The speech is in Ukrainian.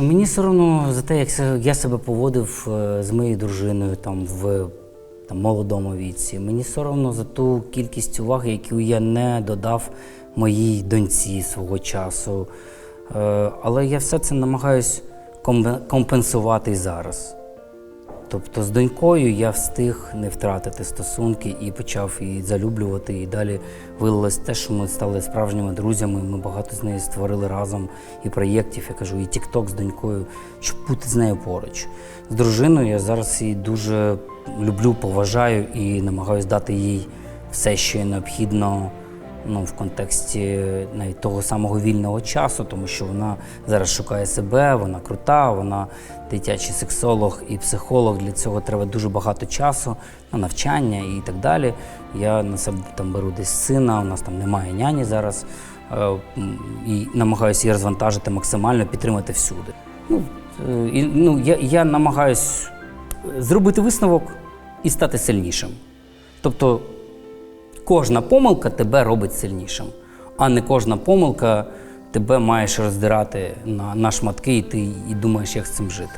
Мені все одно за те, як я себе поводив е, з моєю дружиною там в там, молодому віці. Мені соромно за ту кількість уваги, яку я не додав моїй доньці свого часу. Е, Але я все це намагаюсь компенсувати зараз. Тобто з донькою я встиг не втратити стосунки і почав її залюблювати. І далі вилилось те, що ми стали справжніми друзями. Ми багато з нею створили разом і проєктів. Я кажу, і тік-ток з донькою, щоб бути з нею поруч. З дружиною я зараз її дуже люблю, поважаю і намагаюся дати їй все, що їй необхідно ну, в контексті навіть того самого вільного часу, тому що вона зараз шукає себе, вона крута, вона дитячий сексолог і психолог. Для цього треба дуже багато часу на навчання і так далі. Я на себе там беру десь сина, у нас там немає няні зараз. е, І намагаюся її розвантажити максимально, підтримати всюди. Ну, е, і, ну, я, я намагаюсь зробити висновок і стати сильнішим. Тобто кожна помилка тебе робить сильнішим, а не кожна помилка тебе маєш роздирати на, на шматки, і ти і думаєш, як з цим жити.